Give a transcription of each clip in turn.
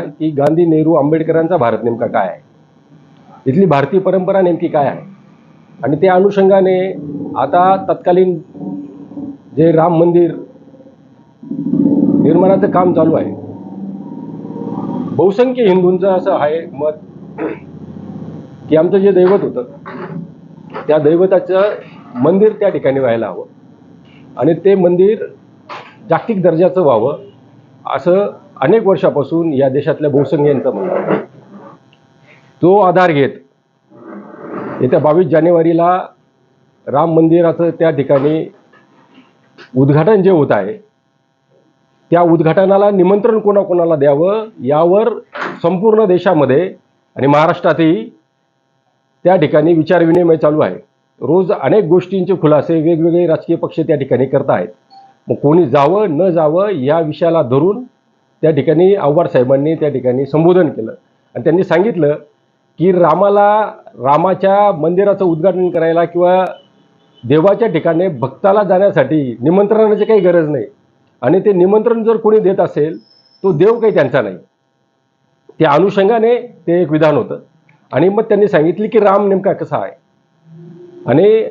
की गांधी नेहरू आंबेडकरांचा भारत नेमका काय आहे? इथली भारतीय परंपरा नेमकी काय आहे? आणि त्या अनुषंगाने आता तत्कालीन जे राम मंदिर निर्माणाचं काम चालू आहे. बहुसंख्य हिंदूंचं असं आहे मत की आमचं जे दैवत होतं त्या दैवताचं मंदिर त्या ठिकाणी व्हायला हवं. आणि ते मंदिर जागतिक दर्जाचं व्हावं असं अनेक वर्षापासून या देशातल्या बहुसंख्यांचं म्हणतात तो आधार घेत येत्या बावीस जानेवारीला राम मंदिराचं त्या ठिकाणी उद्घाटन जे होत आहे त्या उद्घाटनाला निमंत्रण कोणाकोणाला द्यावं यावर संपूर्ण देशामध्ये आणि महाराष्ट्रातही त्या ठिकाणी विचारविनिमय चालू आहे. रोज अनेक गोष्टींचे खुलासे वेगवेगळे राजकीय पक्ष त्या ठिकाणी करत आहेत मग कोणी जावं न जावं या विषयाला धरून त्या ठिकाणी आव्हाड साहेबांनी त्या ठिकाणी संबोधन केलं. आणि त्यांनी सांगितलं की रामाला रामाच्या मंदिराचं उद्घाटन करायला किंवा देवाच्या ठिकाणी भक्ताला जाण्यासाठी निमंत्रणाची काही गरज नाही. आणि ते निमंत्रण जर कोणी देत असेल तो देव काही त्यांचा नाही. त्या अनुषंगाने ते एक विधान होतं. आणि मग त्यांनी सांगितले की राम नेमका कसा आहे? आणि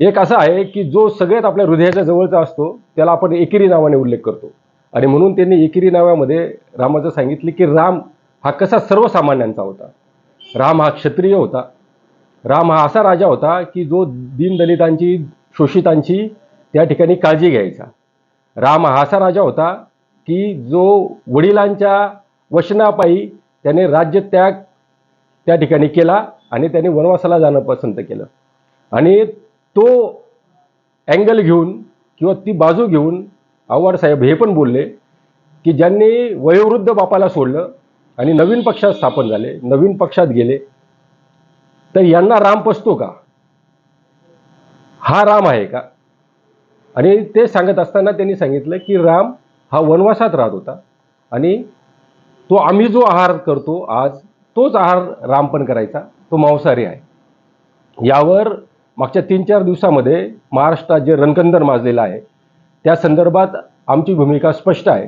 एक असा आहे की जो सगळ्यात आपल्या हृदयाच्या जवळचा असतो त्याला आपण एकेरी नावाने उल्लेख करतो. आणि म्हणून त्यांनी एकेरी नावामध्ये रामाचं सांगितले की राम हा कसा सर्वसामान्यांचा होता. राम हा क्षत्रिय होता. राम हा असा राजा होता की जो दीनदलितांची शोषितांची त्या ठिकाणी काळजी घ्यायचा. राम हा असा राजा होता की जो वडिलांच्या वचनापायी त्याने राज्यत्याग त्या ठिकाणी केला आणि त्याने वनवासाला जाणं पसंत केलं. आणि तो अँगल घेऊन किंवा ती बाजू घेऊन आव्हाड साहेब हे पण बोलले की ज्यांनी वयोवृद्ध बापाला सोडलं आणि नवीन पक्षात स्थापन झाले नवीन पक्षात गेले तर यांना राम पसतो का? हा राम आहे का? आणि ते सांगत असताना त्यांनी सांगितलं की राम हा वनवासात राहत होता आणि तो आम्ही जो आहार करतो आज तोच आहार राम पण करायचा तो मांसाहारी आहे. यावर मागच्या तीन चार दिवसामध्ये महाराष्ट्रात जे रणकंदर माजलेलं आहे त्या संदर्भात आमची भूमिका स्पष्ट आहे.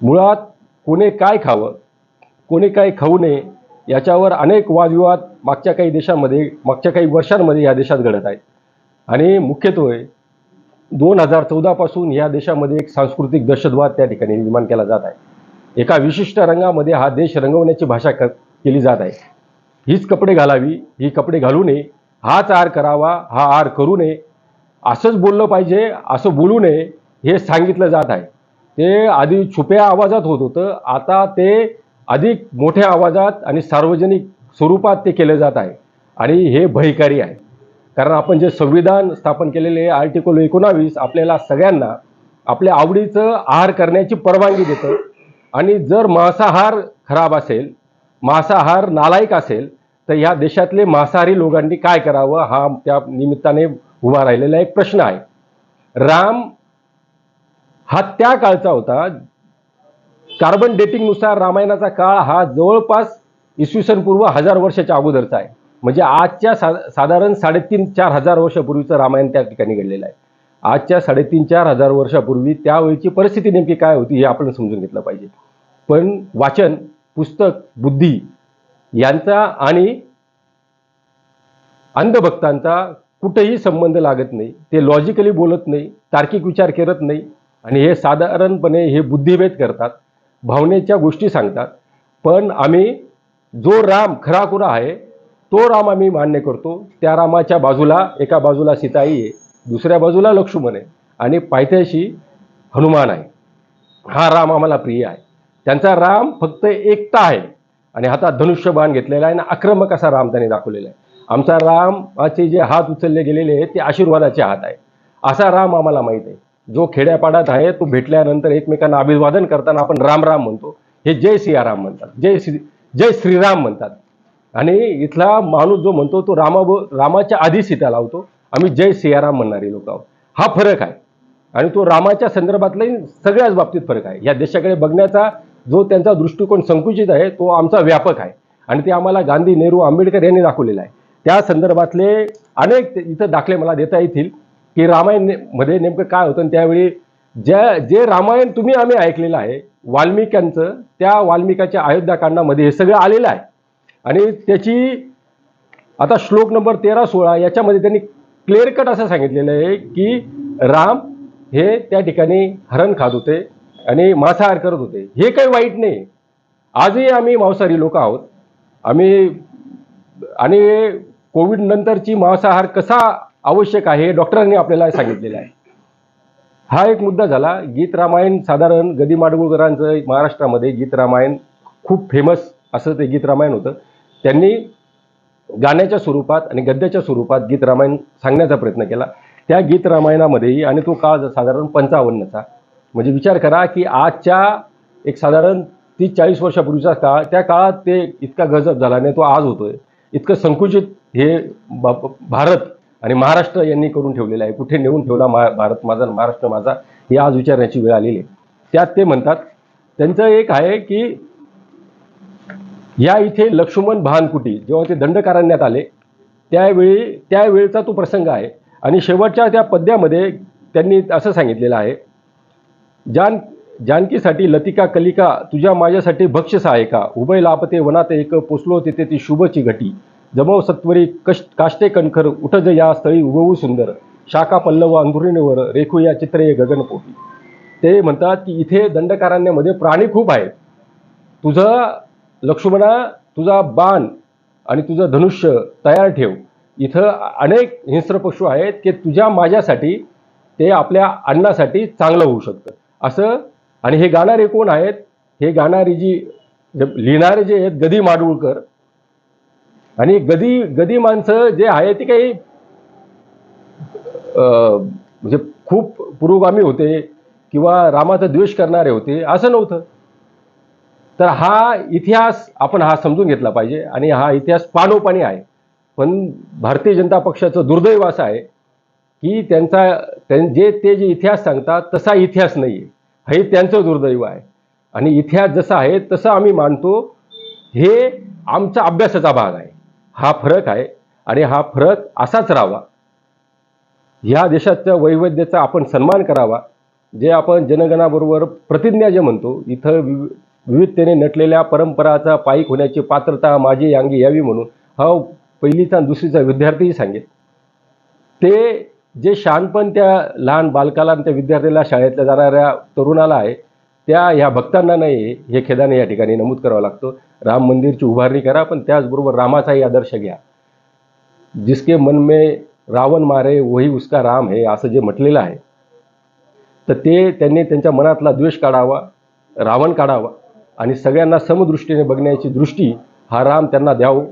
मुळात कोणी काय खावं कोणी काय खाऊ नये याच्यावर अनेक वादविवाद मागच्या काही देशामध्ये मागच्या काही वर्षांमध्ये या देशात घडत आहेत. आणि मुख्यत्वे दोन हजार चौदापासून या देशामध्ये एक सांस्कृतिक दहशतवाद त्या ठिकाणी निर्माण केला जात आहे. एका विशिष्ट रंगामध्ये हा देश रंगवण्याची भाषा क केली जात आहे. हीच कपडे घालावी ही कपडे घालू नये हाच आहार करावा हा आर करू नये असंच बोललं पाहिजे असं बोलू नये हे सांगितलं जात आहे. ते आधी छुप्या आवाजात होत होतं आता ते अधिक मोठ्या आवाजात आणि सार्वजनिक स्वरूपात ते केलं जात आहे आणि हे भयकारी आहे. कारण आपण जे संविधान स्थापन केलेले आर्टिकल एकोणावीस आपल्याला सगळ्यांना आपल्या आवडीचं आहार करण्याची परवानगी देतं. आणि जर मांसाहार खराब असेल मांसाहार नालायक असेल तर ह्या देशातले मांसाहारी लोकांनी काय करावं हा त्या निमित्ताने उभा राहिलेला एक प्रश्न आहे. राम हा त्या काळचा होता. कार्बन डेटिंगनुसार रामायणाचा काळ हा जवळपास इसवी सन पूर्व हजार वर्षाच्या अगोदरचा आहे. म्हणजे आजच्या सा साधारण साडेतीन चार हजार वर्षापूर्वीचं रामायण त्या ठिकाणी घडलेलं आहे. आजच्या साडेतीन चार हजार वर्षापूर्वी त्यावेळीची परिस्थिती नेमकी काय होती हे आपण समजून घेतलं पाहिजे. पण वाचन पुस्तक बुद्धी यांचा आणि अंधभक्तांचा कुठेही संबंध लागत नाही. ते लॉजिकली बोलत नाही तार्किक विचार करत नाही आणि हे साधारणपणे हे बुद्धिभेद करतात भावनेच्या गोष्टी सांगतात. पण आम्ही जो राम खराखुरा आहे तो राम आम्ही मान्य करतो. त्या रामाच्या बाजूला एका बाजूला सीताई आहे दुसऱ्या बाजूला लक्ष्मण आहे आणि पायथ्याशी हनुमान आहे. हा राम आम्हाला प्रिय आहे. त्यांचा राम फक्त एकता आहे आणि हातात धनुष्यबाण घेतलेला आहे आणि आक्रमक असा राम त्यांनी दाखवलेला आहे. आमचा रामाचे जे हात उचलले गेलेले आहेत ते आशीर्वादाचे हात आहे असा राम आम्हाला माहीत आहे. जो खेड्यापाड्यात आहे तो भेटल्यानंतर एकमेकांना अभिवादन करताना आपण राम राम म्हणतो. हे जय सियाराम म्हणतात. जय श्री जय श्रीराम म्हणतात. आणि इथला माणूस जो म्हणतो तो रामा रामाच्या आधी सीता लावतो. आम्ही जय सियाराम म्हणणारे लोक आहोत. हा फरक आहे. आणि तो रामाच्या संदर्भातलाही सगळ्याच बाबतीत फरक आहे. या देशाकडे बघण्याचा जो त्यांचा दृष्टिकोन संकुचित आहे तो आमचा व्यापक आहे. आणि ते आम्हाला गांधी नेहरू आंबेडकर यांनी दाखवलेला आहे. त्या संदर्भातले अनेक इथं दाखले मला देता येतील की रामायणमध्ये नेमकं काय होतं आणि त्यावेळी ज्या जे रामायण तुम्ही आम्ही ऐकलेलं आहे वाल्मिकांचं त्या वाल्मिकाच्या अयोध्याकांडामध्ये हे सगळं आलेलं आहे. आणि त्याची आता श्लोक नंबर तेरा सोळा याच्यामध्ये त्यांनी क्लिअर कट असं सांगितलेलं आहे की राम हे त्या ठिकाणी हरण खात होते आणि मांसाहार करत होते. हे काही वाईट नाही. आजही आम्ही मांसाहारी लोक आहोत. आम्ही आणि कोविड नंतरची मांसाहार कसा आवश्यक आहे? डॉक्टरांनी आपल्याला सांगितलेलं आहे. हा एक मुद्दा झाला. गीत रामायण साधारण गदी माडगुळकरांचं महाराष्ट्रामध्ये गीत रामायण खूप फेमस असं ते गीत रामायण होतं. त्यांनी गाण्याच्या स्वरूपात आणि गद्याच्या स्वरूपात गीत रामायण सांगण्याचा प्रयत्न केला. त्या गीत रामायणामध्येही आणि तो काळ साधारण पंचावन्नचा. म्हणजे विचार करा की आजच्या एक साधारण तीस चाळीस वर्षापूर्वीचा काळ त्या काळात ते इतका गजब झाला आणि तो आज होतोय. इतकं संकुचित हे भारत आणि महाराष्ट्र यांनी करून ठेवलेलं आहे. कुठे नेऊन ठेवला मा भारत माझा महाराष्ट्र माझा हे आज विचारण्याची वेळ आलेली आहे. त्यात ते म्हणतात त्यांचं एक आहे की या इथे लक्ष्मण भानकुटी जेव्हा ते दंडकारण्यात आले त्यावेळी त्यावेळचा तो प्रसंग आहे. आणि शेवटच्या त्या पद्यामध्ये त्यांनी असं सांगितलेलं आहे जान जानकीसाठी लतिका कलिका तुझ्या माझ्यासाठी भक्ष आहे का? उभय लापते वनात एक पोचलो तिथे ती शुभची घटी. जमव सत्वरी कष्ट काष्टे कणखर उठज या स्थळी उगवू सुंदर. शाखा पल्लव अंधुरीणीवर रेखू या चित्रे गगनपोटी ते म्हणतात की इथे दंडकारण्यामध्ये प्राणी खूप आहेत. तुझं लक्ष्मणा तुझा बाण आणि तुझं धनुष्य तयार ठेव. इथं अनेक हिंस्र पशु आहेत की तुझ्या माझ्यासाठी ते आपल्या अन्नासाठी चांगलं होऊ शकतं. असं आणि हे गाणारे कोण आहेत? हे गाणारी जी लिहिणारे जे आहेत गदी माडगुळकर आणि गदी गदी माणसं जे आहे ते काही अं, म्हणजे खूप पुरोगामी होते किंवा रामाचा द्वेष करणारे होते असं नव्हतं. तर हा इतिहास आपण हा समजून घेतला पाहिजे आणि हा इतिहास पानोपानी आहे. पण भारतीय जनता पक्षाचं दुर्दैव असं आहे की त्यांचा त्यां- जे ते जे इतिहास सांगतात तसा इतिहास नाही आहे हे त्यांचं दुर्दैव आहे. आणि इतिहास जसा आहे तसं आम्ही मानतो हे आमचा अभ्यासाचा भाग आहे. हा फरक आहे आणि हा फरक असाच राहावा. ह्या देशाच्या वैविध्याचा आपण सन्मान करावा. जे आपण जनगणाबरोबर प्रतिज्ञा जे म्हणतो इथं विवि- विविधतेने नटलेल्या परंपराचा पायीक होण्याची पात्रता माझी अंगी यावी म्हणून हा पहिलीचा आणि दुसरीचा विद्यार्थीही सांगेल ते जे शहाणपण त्या लहान बालकाला आणि त्या विद्यार्थ्याला शाळेतल्या जाणाऱ्या तरुणाला आहे त्या ह्या भक्तांना नाही हे खेदाने या ठिकाणी नमूद करावं लागतं. राम मंदिरची उभारणी करा पण त्याचबरोबर रामाचाही आदर्श घ्या. जिसके मन में रावण मारे वही उसका राम हे असं जे म्हटलेलं आहे. तर ते त्यांनी त्यांच्या मनातला द्वेष काढावा रावण काढावा आणि सगळ्यांना समदृष्टीने बघण्याची दृष्टी हा राम त्यांना द्यावं.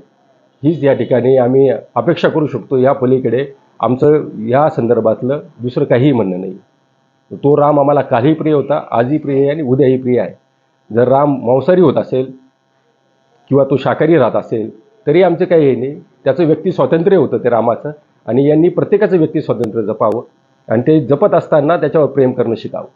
हीच या ठिकाणी आम्ही अपेक्षा करू शकतो. या पलीकडे आमचं या संदर्भातलं दुसरं काहीही म्हणणं नाही. तो राम आम्हाला कालही प्रिय होता आजही प्रिय आहे आणि उद्याही प्रिय आहे. जर राम मांसाहारी होत असेल किंवा तो शाकाहारी राहत असेल तरी आमचं काही हे नाही. त्याचं व्यक्ती स्वातंत्र्य होतं ते रामाचं आणि यांनी प्रत्येकाचं व्यक्ती स्वातंत्र्य जपावं आणि ते जपत असताना त्याच्यावर प्रेम करणं शिकावं.